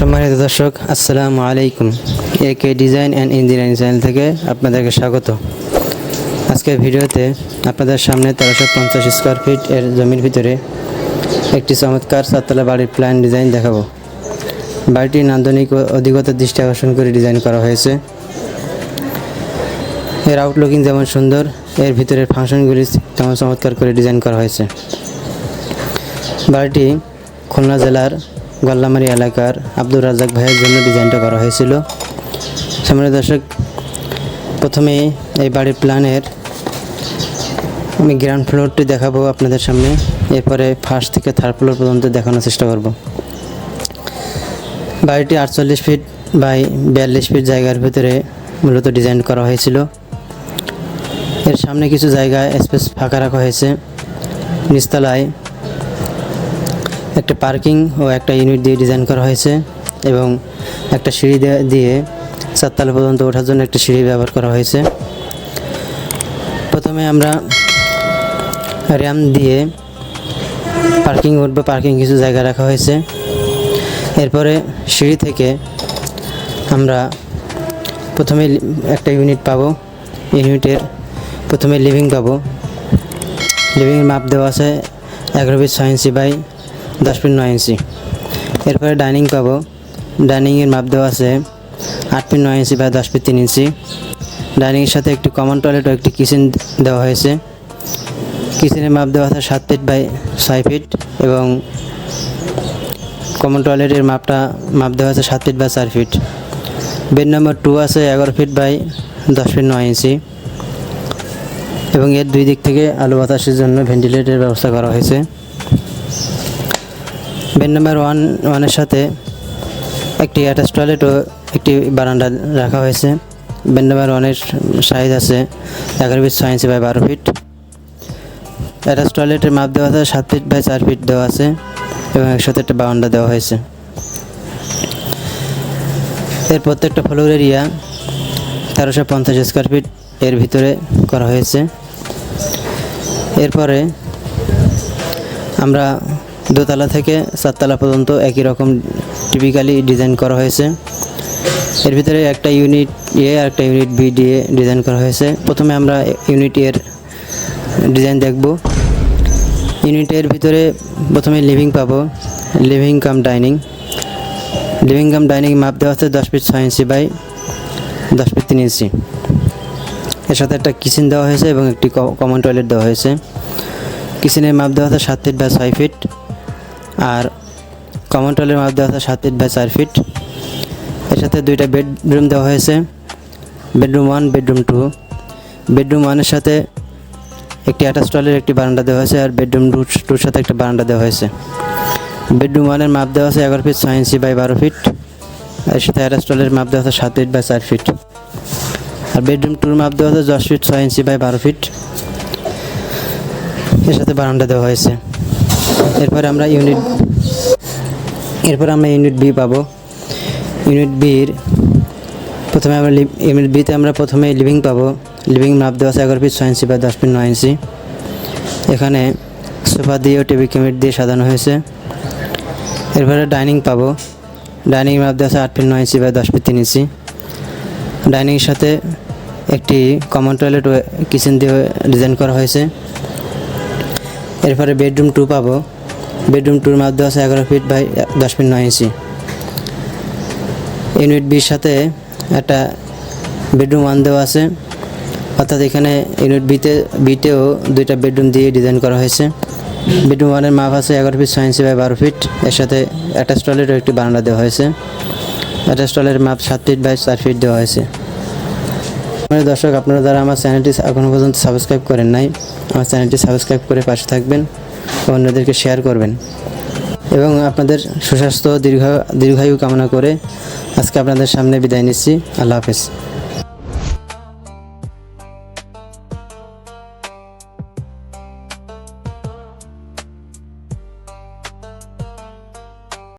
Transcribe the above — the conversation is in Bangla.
সম্মানিত দর্শক, আসসালামু আলাইকুম। A K design and engineering channel থেকে আপনাদেরকে স্বাগত। আজকের ভিডিওতে আপনাদের সামনে তেরোশো পঞ্চাশ স্কোয়ার ফিট এর জমির ভিতরে একটি চমৎকার সাততলা বাড়ির প্ল্যান ডিজাইন দেখাবো। বাড়িটি নান্দনিক ও অধিকতার দৃষ্টি আকর্ষণ করে ডিজাইন করা হয়েছে। এর আউটলুকিং যেমন সুন্দর, এর ভিতরের ফাংশনগুলি তেমন চমৎকার করে ডিজাইন করা হয়েছে। বাড়িটি খুলনা জেলার গল্লামারি এলাকার আব্দুর রাজাক ভাইয়ের জন্য ডিজাইনটা করা হয়েছিল। সামনে দর্শক, প্রথমে এই বাড়ির প্ল্যানের আমি গ্রাউন্ড ফ্লোরটি দেখাবো আপনাদের সামনে। এরপরে ফার্স্ট থেকে থার্ড ফ্লোর পর্যন্ত দেখানোর চেষ্টা করব। বাড়িটি আটচল্লিশ ফিট বাই বিয়াল্লিশ ফিট জায়গার ভিতরে মূলত ডিজাইন করা হয়েছিল। এর সামনে কিছু জায়গায় স্পেস ফাঁকা রাখা হয়েছে। নিচতলায় একটা পার্কিং ও একটা ইউনিট দিয়ে ডিজাইন করা হয়েছে এবং একটা সিঁড়ি দিয়ে চারতলা পর্যন্ত ওঠার জন্য একটা সিঁড়ি ব্যবহার করা হয়েছে। প্রথমে আমরা র্যাম দিয়ে পার্কিং উঠবে পার্কিং কিছু জায়গা রাখা হয়েছে। এরপরে সিঁড়ি থেকে আমরা প্রথমে একটা ইউনিট পাবো। ইউনিটের প্রথমে লিভিং পাবো। লিভিংয়ের মাপ দেওয়া আছে এগারো ফিট ছয় ইঞ্চি বাই দশ ফিট নয় ইঞ্চি। এরপরে ডাইনিং পাবো। ডাইনিংয়ের মাপ দেওয়া আছে আট ফিট নয় ইঞ্চি বাই দশ ফিট তিন ইঞ্চি। ডাইনিংয়ের সাথে একটি কমন টয়লেট ও একটি কিচেন দেওয়া হয়েছে। কিচেনের মাপ দেওয়া আছে সাত ফিট বাই ছয় ফিট এবং কমন টয়লেটের মাপটা, মাপ দেওয়া আছে সাত ফিট বাই চার ফিট। বেড নম্বর টু আছে এগারো ফিট বাই দশ ফিট নয় ইঞ্চি। এবং এর দুই দিক থেকে আলো বাতাসের জন্য ভেন্টিলেটের ব্যবস্থা করা হয়েছে। বেড নাম্বার ওয়ান, ওয়ানের সাথে একটি অ্যাটাচ টয়লেট ও একটি বারান্দা রাখা হয়েছে। বেড নাম্বার ওয়ানের সাইজ আছে এগারো ফিট ছয় ইঞ্চি বাই বারো ফিট। অ্যাটাচ টয়লেটের মাপ দেওয়া আছে সাত ফিট বাই চার ফিট দেওয়া আছে এবং একসাথে একটা বারান্দা দেওয়া হয়েছে। এর প্রত্যেকটা ফ্লোর এরিয়া তেরোশো পঞ্চাশ স্কোয়ার ফিট এর ভিতরে করা হয়েছে। এরপরে আমরা দোতলা থেকে সাততলা পর্যন্ত একই রকম টিপিক্যালি ডিজাইন করা হয়েছে। এর ভিতরে একটা ইউনিট এ আর একটা ইউনিট বি দিয়ে ডিজাইন করা হয়েছে। প্রথমে আমরা ইউনিট এর ডিজাইন দেখব। ইউনিটের ভিতরে প্রথমে লিভিং পাবো। Living cum dining living cum dining মাপ দেওয়া হচ্ছে দশ ফিট ছয় ইঞ্চি বাই দশ ফিট তিন ইঞ্চি এর সাথে একটা কিচেন দেওয়া হয়েছে এবং একটি কমন টয়লেট দেওয়া হয়েছে। কিচেনের মাপ দেওয়া আছে সাত ফিট বা ছয় ফিট আর কমন টয়লেটের মাপ দেওয়া আছে সাত ফিট বাই চার ফিট এর সাথে দুইটা বেডরুম দেওয়া হয়েছে। Bedroom one bedroom two bedroom ওয়ানের সাথে একটি অ্যাটাচ টয়লেট একটি বারান্দা দেওয়া হয়েছে আর বেডরুম টু টুর সাথে একটা বারান্দা দেওয়া হয়েছে। বেডরুম ওয়ানের মাপ দেওয়া আছে এগারো ফিট ছয় ইঞ্চি বাই বারো ফিট এর সাথে অ্যাটাচ টয়লেটের মাপ দেওয়া আছে সাত ফিট বাই চার ফিট আর বেডরুম টুর মাপ দেওয়া আছে দশ ফিট ছয় ইঞ্চি বাই বারো ফিট এর সাথে বারান্দা দেওয়া হয়েছে। এরপরে আমরা ইউনিট এরপর আমরা ইউনিট বি পাবো। ইউনিট বির প্রথমে আমরা ইউনিট বিতে আমরা প্রথমে লিভিং পাবো। লিভিং মাপ দেওয়া আছে এগারো ফিট ছয় ইঞ্চি বা দশ ফিট নয় ইঞ্চি এখানে সোফা দিয়ে ও টেবিল ক্যামেট দিয়ে সাজানো হয়েছে। এরপরে ডাইনিং পাবো। ডাইনিং মাপ দেওয়া আছে আট ফিট নয় ইঞ্চি বা দশ ফিট তিন ইঞ্চি ডাইনিংয়ের সাথে একটি কমন টয়লেট কিচেন দিয়ে ডিজাইন করা হয়েছে। এরপরে বেডরুম টু পাবো। বেডরুম টুর দেওয়া আছে এগারো ফিট বাই দশ ফিট নয় ইঞ্চি ইউনিট বির সাথে একটা বেডরুম ওয়ান দেওয়া আছে। অর্থাৎ এখানে ইউনিট বিতে বিতেও দুইটা বেডরুম দিয়ে ডিজাইন করা হয়েছে। বেডরুম ওয়ানের মাপ আছে এগারো ফিট ছয় ইঞ্চি বাই বারো ফিট এর সাথে অ্যাটাচ টয়লেট ও একটি বারান্দা দেওয়া হয়েছে। অ্যাটাচ টয়লেটের মাপ সাত ফিট বাই চার ফিট দেওয়া হয়েছে। মানে দর্শক, আপনারা যারা আমার চ্যানেলটি এখনও পর্যন্ত সাবস্ক্রাইব করেন নাই, আমার চ্যানেলটি সাবস্ক্রাইব করে পাশে থাকবেন অন্যদেরকে শেয়ার করবেন। এবং আপনাদের সুস্বাস্থ্য, দীর্ঘ, দীর্ঘায়ু কামনা করে আজকে আপনাদের সামনে বিদায় নিচ্ছি। আল্লাহ হাফেজ।